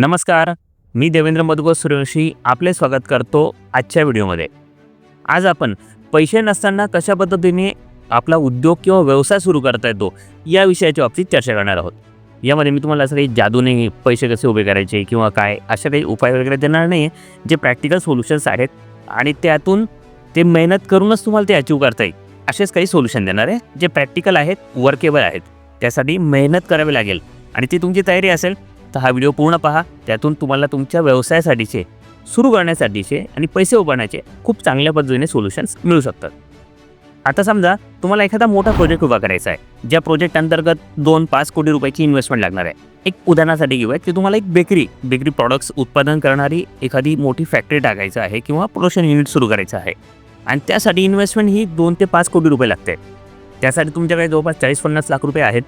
नमस्कार मी देवेंद्र मधुकर सूर्यवंशी आपले स्वागत करतो आजच्या व्हिडिओमध्ये. आज आपण पैसे नसताना कशा पद्धतीने आपला उद्योग किंवा व्यवसाय सुरू करता येतो या विषयाच्या बाबतीत चर्चा करणार आहोत. यामध्ये मी तुम्हाला असं काही जादूने पैसे कसे उभे करायचे किंवा काय असे काही उपाय वगैरे देणार नाही जे प्रॅक्टिकल सोल्युशन्स आहेत आणि त्यातून ते मेहनत करूनच तुम्हाला ते अचीव करता येईल. असेच काही सोल्युशन देणार आहे जे प्रॅक्टिकल आहेत वर्केबल आहेत. त्यासाठी मेहनत करावी लागेल आणि ती तुमची तयारी असेल तर हा व्हिडिओ पूर्ण पहा. त्यातून तुम्हाला तुमच्या व्यवसायासाठीचे सुरू करण्यासाठीचे आणि पैसे उभारण्याचे खूप चांगल्या पद्धतीने सोल्युशन्स मिळू शकतात. आता समजा तुम्हाला एखादा मोठा प्रोजेक्ट उभा करायचा आहे. ज्या प्रोजेक्ट अंतर्गत दोन पाच कोटी रुपयाची इन्व्हेस्टमेंट लागणार आहे. एक उदाहरणासाठी घेऊयात की तुम्हाला एक बेकरी बेकरी प्रॉडक्ट्स उत्पादन करणारी एखादी मोठी फॅक्टरी टाकायचं आहे किंवा प्रोडक्शन युनिट सुरू करायचं आहे. आणि त्यासाठी इन्व्हेस्टमेंट ही दोन ते पाच कोटी रुपये लागते. त्यासाठी तुमच्याकडे जवळपास चाळीस पन्नास लाख रुपये आहेत.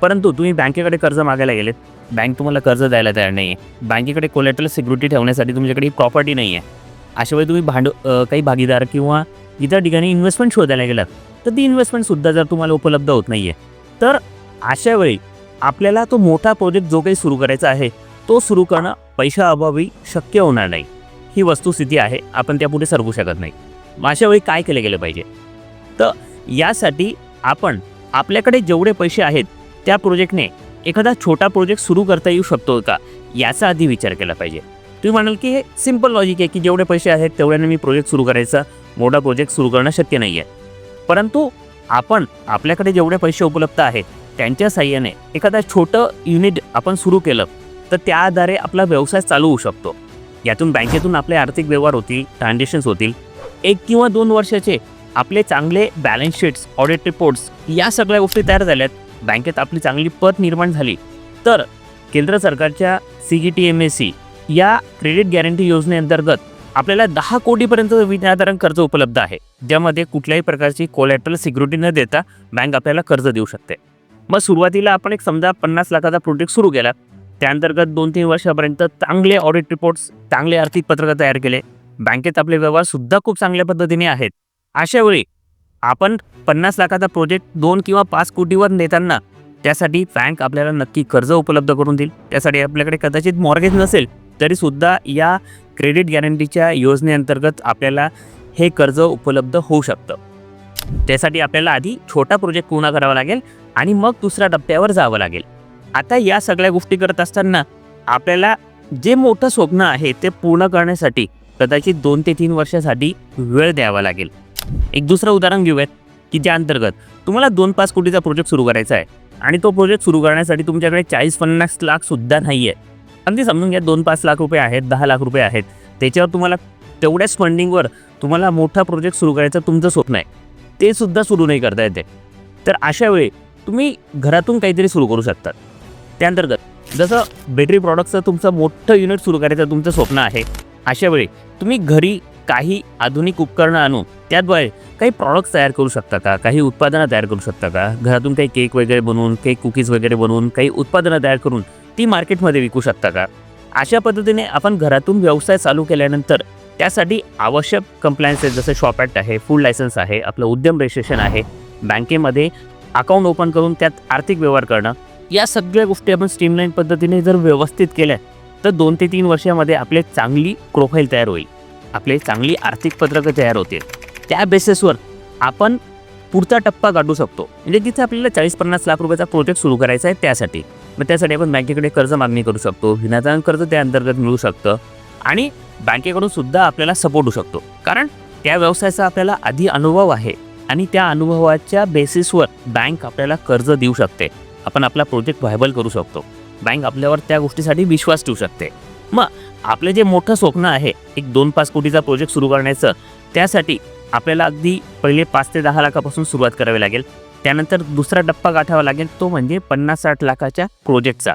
परंतु तुम्ही बँकेकडे कर्ज मागायला गेलेत. बँक तुम्हाला कर्ज द्यायला तयार नाही आहे बँकेकडे कोलेट्रल सिक्युरिटी ठेवण्यासाठी तुमच्याकडे प्रॉपर्टी नाही आहे अशा वेळी तुम्ही भांड काही भागीदार किंवा इतर ठिकाणी इन्व्हेस्टमेंट शोधायला गेलात तर ती इन्व्हेस्टमेंटसुद्धा जर तुम्हाला उपलब्ध होत नाही आहे तर अशा वेळी आपल्याला तो मोठा प्रोजेक्ट जो काही सुरू करायचा आहे तो सुरू करणं पैशाअभावी शक्य होणार नाही. ही वस्तुस्थिती आहे आपण त्यापुढे सरकू शकत नाही. मग अशा वेळी काय केलं गेलं पाहिजे? तर यासाठी आपण आपल्याकडे जेवढे पैसे आहेत त्या प्रोजेक्टने एखादा छोटा प्रोजेक्ट सुरू करता येऊ शकतो का? याचा आधी विचार केला पाहिजे. तुम्ही म्हणाल की हे सिंपल लॉजिक आहे की जेवढे पैसे आहेत तेवढ्याने मी प्रोजेक्ट सुरू करायचा मोठा प्रोजेक्ट सुरू करणं शक्य नाही आहे परंतु आपण आपल्याकडे जेवढे पैसे उपलब्ध आहेत त्यांच्या साह्याने एखादा छोटं युनिट आपण सुरू केलं तर त्या आधारे आपला व्यवसाय चालू होऊ शकतो. यातून बँकेतून आपले आर्थिक व्यवहार होतील ट्रान्झॅक्शन्स होतील. एक किंवा दोन वर्षाचे आपले चांगले बॅलन्स शीट्स ऑडिट रिपोर्ट्स या सगळ्या गोष्टी तयार झाल्यात. बँकेत आपली चांगली पत निर्माण झाली. तर केंद्र सरकारच्या C G T M S C या क्रेडिट गॅरंटी योजनेअंतर्गत आपल्याला दहा कोटीपर्यंत विनाधारण कर्ज उपलब्ध आहे. ज्यामध्ये कुठल्याही प्रकारची कोलॅटरल सिक्युरिटी न देता बँक आपल्याला कर्ज देऊ शकते. मग सुरुवातीला आपण एक समजा पन्नास लाखाचा प्रोजेक्ट सुरू केला. त्याअंतर्गत दोन तीन वर्षापर्यंत चांगले ऑडिट रिपोर्ट्स चांगले आर्थिक पत्रक तयार केले. बँकेत आपले व्यवहारसुद्धा खूप चांगल्या पद्धतीने आहेत. अशावेळी आपण पन्नास लाखाचा प्रोजेक्ट दोन किंवा पाच कोटीवर नेताना त्यासाठी बँक आपल्याला नक्की कर्ज उपलब्ध करून देईल. त्यासाठी आपल्याकडे कदाचित मॉर्गेज नसेल तरीसुद्धा या क्रेडिट गॅरंटीच्या योजनेअंतर्गत आपल्याला हे कर्ज उपलब्ध होऊ शकतं. त्यासाठी आपल्याला आधी छोटा प्रोजेक्ट पूर्ण करावा लागेल आणि मग दुसऱ्या टप्प्यावर जावं लागेल. आता या सगळ्या गोष्टी करत असताना आपल्याला जे मोठं स्वप्न आहे ते पूर्ण करण्यासाठी कदाचित दोन ते तीन वर्षासाठी वेळ द्यावा लागेल. एक दुसरं उदाहरण घेऊयात की ज्या अंतर्गत तुम्हाला दोन पाच कोटीचा प्रोजेक्ट सुरू करायचा आहे आणि तो प्रोजेक्ट सुरू करण्यासाठी तुमच्याकडे चाळीस पन्नास लाखसुद्धा नाही आहे. अगदी समजून घ्या दोन पाच लाख रुपये आहेत दहा लाख रुपये आहेत त्याच्यावर तुम्हाला तेवढ्याच फंडिंगवर तुम्हाला मोठा प्रोजेक्ट सुरू करायचं तुमचं स्वप्न आहे. ते सुद्धा सुरू नाही करता येते. तर अशा वेळी तुम्ही घरातून काहीतरी सुरू करू शकतात त्याअंतर्गत जसं बॅटरी प्रॉडक्टचं तुमचं मोठं युनिट सुरू करायचं तुमचं स्वप्न आहे अशा वेळी तुम्ही घरी काही आधुनिक उपकरणं आणून त्याद्वारे काही प्रॉडक्ट्स तयार करू शकता का? काही उत्पादनं तयार करू शकता का? घरातून काही केक वगैरे बनवून काही कुकीज वगैरे बनवून काही उत्पादनं तयार करून ती मार्केटमध्ये विकू शकता का? अशा पद्धतीने आपण घरातून व्यवसाय चालू केल्यानंतर त्यासाठी आवश्यक कंप्लायन्सेस जसं शॉप ॲक्ट आहे फूड लायसन्स आहे आपलं उद्यम रजिस्ट्रेशन आहे बँकेमध्ये अकाउंट ओपन करून त्यात आर्थिक व्यवहार करणं. या सगळ्या गोष्टी आपण स्ट्रीमलाईन पद्धतीने जर व्यवस्थित केल्या तर दोन ते तीन वर्षामध्ये आपले चांगली प्रोफाईल तयार होईल. आपले चांगली आर्थिक पत्रकं तयार होतील. त्या बेसिसवर आपण पुढचा टप्पा काढू शकतो. म्हणजे तिथे आपल्याला चाळीस पन्नास लाख रुपयाचा प्रोजेक्ट सुरू करायचा आहे त्यासाठी. मग त्यासाठी आपण बँकेकडे कर्ज मागणी करू शकतो. विनादान कर्ज त्या अंतर्गत मिळू शकतं. आणि बँकेकडून सुद्धा आपल्याला सपोर्ट होऊ शकतो. कारण त्या व्यवसायाचा आपल्याला आधी अनुभव आहे. आणि त्या अनुभवाच्या बेसिसवर बँक आपल्याला कर्ज देऊ शकते. आपण आपला प्रोजेक्ट व्हायबल करू शकतो. बँक आपल्यावर त्या गोष्टीसाठी विश्वास ठेवू शकते. मग आपलं जे मोठं स्वप्न आहे एक दोन पाच कोटीचा प्रोजेक्ट सुरू करण्याचं त्यासाठी आपल्याला अगदी पहिले पाच ते दहा लाखापासून सुरुवात करावी लागेल. त्यानंतर दुसरा टप्पा गाठावा लागेल तो म्हणजे पन्नास साठ लाखाच्या प्रोजेक्टचा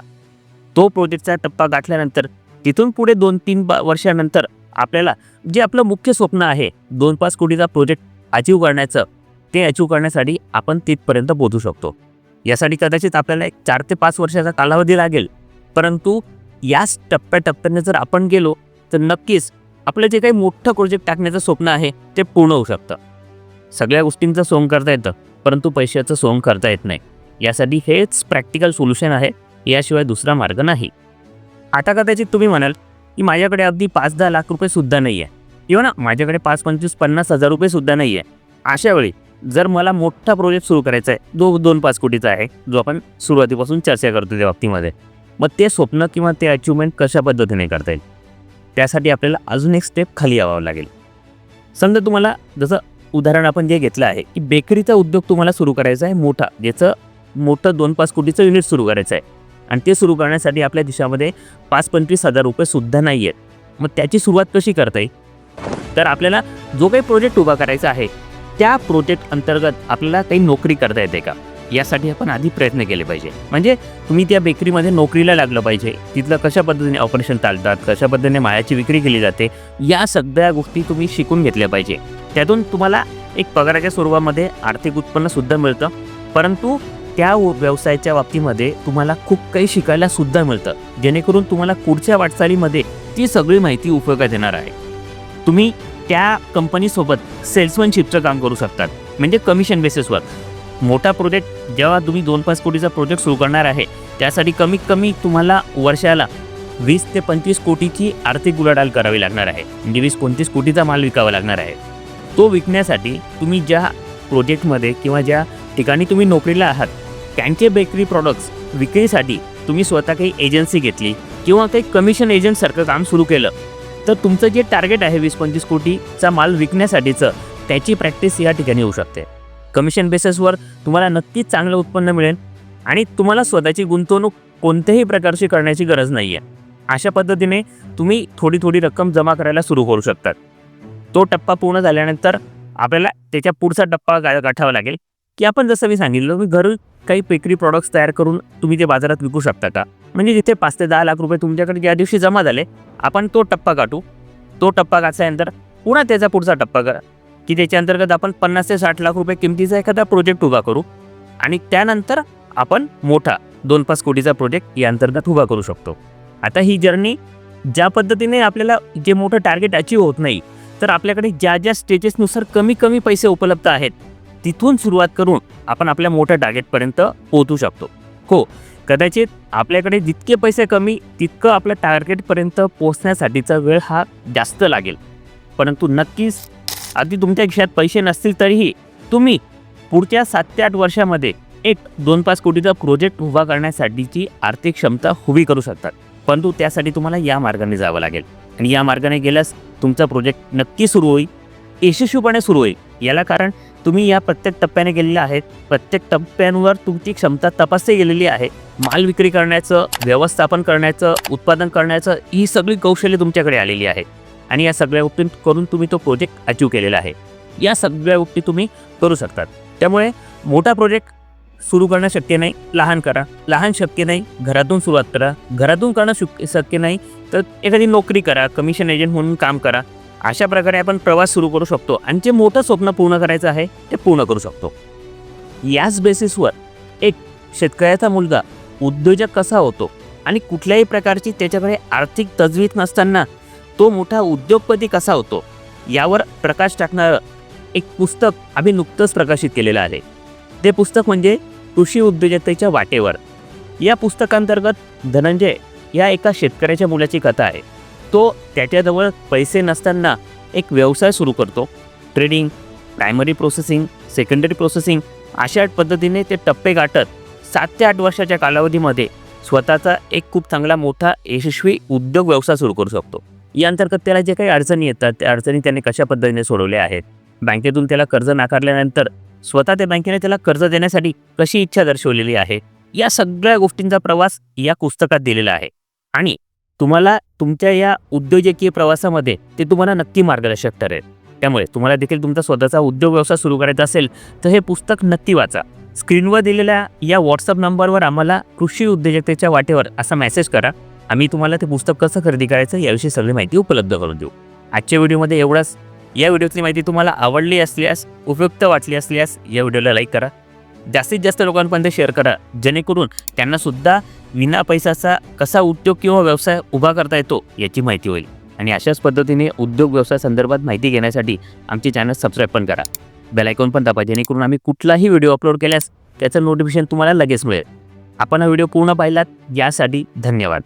तो प्रोजेक्टचा टप्पा गाठल्यानंतर तिथून पुढे दोन तीन बा वर्षानंतर आपल्याला जे आपलं मुख्य स्वप्न आहे दोन पाच कोटीचा प्रोजेक्ट अचीव करण्याचं ते अचीव करण्यासाठी आपण तिथपर्यंत पोहोचू शकतो. यासाठी कदाचित आपल्याला एक चार ते पाच वर्षाचा कालावधी लागेल परंतु याच टप्प्याटप्प्याने जर आपण गेलो तर नक्कीच आपलं जे काही मोठं प्रोजेक्ट टाकण्याचं स्वप्न आहे ते पूर्ण होऊ शकतं. सगळ्या गोष्टींचं सोंग करता येतं परंतु पैशाचं सोंग करता येत नाही. यासाठी हेच प्रॅक्टिकल सोल्युशन आहे याशिवाय दुसरा मार्ग नाही. आता कदाचित तुम्ही म्हणाल की माझ्याकडे अगदी पाच दहा लाख रुपयेसुद्धा नाही आहे. किंवा ना माझ्याकडे पाच पंचवीस पन्नास हजार रुपयेसुद्धा नाही आहे. अशा वेळी जर मला मोठा प्रोजेक्ट सुरू करायचा आहे जो दोन पाच कोटीचा आहे जो आपण सुरुवातीपासून चर्चा करतो त्या बाबतीमध्ये मग ते स्वप्न किंवा ते अचिव्हमेंट कशा पद्धतीने करता येईल? त्यासाठी आपल्याला अजून एक स्टेप खाली यावं लागेल. समजा तुम्हाला जसं उदाहरण आपण जे घेतलं आहे की बेकरीचा उद्योग तुम्हाला सुरू करायचा आहे मोठा. ज्याचं मोठं दोन पाच कोटीचं युनिट सुरू करायचं आहे. आणि ते सुरू करण्यासाठी आपल्या देशामध्ये पाच पंचवीस हजार रुपयेसुद्धा नाही आहेत मग त्याची सुरुवात कशी करता येईल? तर आपल्याला जो काही प्रोजेक्ट उभा करायचा आहे त्या प्रोजेक्ट अंतर्गत आपल्याला काही नोकरी करता येते का? यासाठी आपण आधी प्रयत्न केले पाहिजे. म्हणजे तुम्ही त्या बेकरीमध्ये नोकरीला लागलं पाहिजे. तिथलं कशा पद्धतीने ऑपरेशन चालतात कशा पद्धतीने मायाची विक्री केली जाते या सगळ्या गोष्टी तुम्ही शिकून घेतल्या पाहिजे. त्यातून तुम्हाला एक पगाराच्या स्वरूपामध्ये आर्थिक उत्पन्नसुद्धा मिळतं. परंतु त्या व्यवसायाच्या बाबतीमध्ये तुम्हाला खूप काही शिकायला सुद्धा मिळतं. जेणेकरून तुम्हाला पुढच्या वाटचालीमध्ये ती सगळी माहिती उपयोगात येणार आहे. तुम्ही त्या कंपनीसोबत सेल्समनशिपचं काम करू शकतात. म्हणजे कमिशन बेसिसवर मोठा प्रोजेक्ट जेव्हा तुम्ही दोन पाच कोटीचा प्रोजेक्ट सुरू करणार आहे त्यासाठी कमीत कमी तुम्हाला वर्षाला वीस ते पंचवीस कोटीची आर्थिक उलाढाल करावी लागणार आहे. म्हणजे वीस पंचवीस कोटीचा माल विकावा लागणार आहे. तो विकण्यासाठी तुम्ही ज्या प्रोजेक्टमध्ये किंवा ज्या ठिकाणी तुम्ही नोकरीला आहात त्यांचे बेकरी प्रॉडक्ट्स विक्रीसाठी तुम्ही स्वतः काही एजन्सी घेतली किंवा काही कमिशन एजंटसारखं काम सुरू केलं तर तुमचं जे टार्गेट आहे वीस पंचवीस कोटीचा माल विकण्यासाठीचं त्याची प्रॅक्टिस या ठिकाणी होऊ शकते. कमिशन बेसिसवर तुम्हाला नक्कीच चांगलं उत्पन्न मिळेल आणि तुम्हाला स्वतःची गुंतवणूक कोणत्याही प्रकारची करण्याची गरज नाही आहे अशा पद्धतीने तुम्ही थोडी थोडी रक्कम जमा करायला सुरू करू शकतात. तो टप्पा पूर्ण झाल्यानंतर आपल्याला त्याच्या पुढचा टप्पा गा गाठावा लागेल. की आपण जसं मी सांगितलं की घर काही बेकरी प्रॉडक्ट्स तयार करून तुम्ही ते बाजारात विकू शकता का? म्हणजे जिथे पाच ते दहा लाख रुपये तुमच्याकडे ज्या दिवशी जमा झाले आपण तो टप्पा गाठू. तो टप्पा गाठल्यानंतर पुन्हा त्याचा पुढचा टप्पा करा. की त्याच्या अंतर्गत आपण पन्नास ते साठ लाख रुपये किमतीचा एखादा प्रोजेक्ट उभा करू आणि त्यानंतर आपण मोठा दोन पाच कोटीचा प्रोजेक्ट या अंतर्गत उभा करू शकतो. आता ही जर्नी ज्या पद्धतीने आपल्याला जे मोठं टार्गेट अचीव होत नाही तर आपल्याकडे ज्या ज्या स्टेजेसनुसार कमी कमी पैसे उपलब्ध आहेत तिथून सुरुवात करून आपण आपल्या मोठ्या टार्गेटपर्यंत पोहोचू शकतो. हो कदाचित आपल्याकडे जितके पैसे कमी तितकं आपल्या टार्गेटपर्यंत पोहोचण्यासाठीचा वेळ हा जास्त लागेल. परंतु नक्कीच अगदी तुमच्या खिशात पैसे नसतील तरीही तुम्ही पुढच्या सात ते आठ वर्षामध्ये एक दोन पाच कोटीचा प्रोजेक्ट उभा करण्यासाठीची आर्थिक क्षमता उभी करू शकतात. परंतु त्यासाठी तुम्हाला या मार्गाने जावं लागेल. आणि या मार्गाने गेल्यास तुमचा प्रोजेक्ट नक्की सुरू होईल यशस्वीपणे सुरू होईल. याला कारण तुम्ही या प्रत्येक टप्प्याने गेलेले आहेत. प्रत्येक टप्प्यांवर तुमची क्षमता तपासली गेलेली आहे. माल विक्री करण्याचं व्यवस्थापन करण्याचं उत्पादन करण्याचं ही सगळी कौशल्य तुमच्याकडे आलेली आहे. आणि या सगळ्या गोष्टी करून तुम्ही तो प्रोजेक्ट अचीव केलेला आहे. या सगळ्या गोष्टी तुम्ही करू शकतात. त्यामुळे मोठा प्रोजेक्ट सुरू करणं शक्य नाही लहान करा. लहान शक्य नाही घरातून सुरुवात करा. घरातून करणं शक्य शक्य नाही तर एखादी नोकरी करा कमिशन एजंट म्हणून काम करा. अशा प्रकारे आपण प्रवास सुरू करू शकतो आणि जे मोठं स्वप्न पूर्ण करायचं आहे ते पूर्ण करू शकतो. याच बेसिसवर एक शेतकऱ्याचा मुलगा उद्योजक कसा होतो आणि कुठल्याही प्रकारची त्याच्याकडे आर्थिक तजवीज नसताना तो मोठा उद्योगपती कसा होतो यावर प्रकाश टाकणारं एक पुस्तक आम्ही नुकतंच प्रकाशित केलेलं आहे. ते पुस्तक म्हणजे कृषी उद्योजकतेच्या वाटेवर. या पुस्तकांतर्गत धनंजय या एका शेतकऱ्याच्या मुलाची कथा आहे. तो त्याच्याजवळ पैसे नसताना एक व्यवसाय सुरू करतो. Trading primary processing secondary processing अशा पद्धतीने ते टप्पे गाठत सात ते आठ वर्षाच्या कालावधीमध्ये स्वतःचा एक खूप चांगला मोठा यशस्वी उद्योग व्यवसाय सुरू करू शकतो. या अंतर्गत त्याला जे काही अडचणी येतात त्या अडचणी त्याने कशा पद्धतीने सोडवल्या आहेत? बँकेतून त्याला कर्ज नाकारल्यानंतर स्वतः त्या बँकेने त्याला कर्ज देण्यासाठी कशी इच्छा दर्शवलेली आहे? या सगळ्या गोष्टींचा प्रवास या पुस्तकात दिलेला आहे. आणि तुम्हाला तुमच्या या उद्योजकीय प्रवासामध्ये ते तुम्हाला नक्की मार्गदर्शक ठरेल. त्यामुळे तुम्हाला देखील तुमचा स्वतःचा उद्योग व्यवसाय सुरू करायचा असेल तर हे पुस्तक नक्की वाचा. स्क्रीनवर दिलेल्या या व्हॉट्सअप नंबरवर आम्हाला कृषी उद्योजकतेच्या वाटेवर असा मेसेज करा. आम्ही तुम्हाला ते पुस्तक कसं खरेदी करायचं याविषयी सगळी माहिती उपलब्ध करून देऊ. आजच्या व्हिडिओमध्ये एवढंच. या व्हिडिओतली माहिती तुम्हाला आवडली असल्यास उपयुक्त वाटली असल्यास या व्हिडिओला लाईक करा. जास्तीत जास्त लोकांपर्यंत शेअर करा जेणेकरून त्यांनासुद्धा विना पैशाचा कसा उद्योग किंवा व्यवसाय उभा करता येतो याची माहिती होईल. आणि अशाच पद्धतीने उद्योग व्यवसाय संदर्भात माहिती घेण्यासाठी आमचे चॅनल सबस्क्राईब पण करा. बेलायकॉन पण दाबा जेणेकरून आम्ही कुठलाही व्हिडिओ अपलोड केल्यास त्याचं नोटिफिकेशन तुम्हाला लगेच मिळेल. आपण हा व्हिडिओ पूर्ण पाहिलात यासाठी धन्यवाद.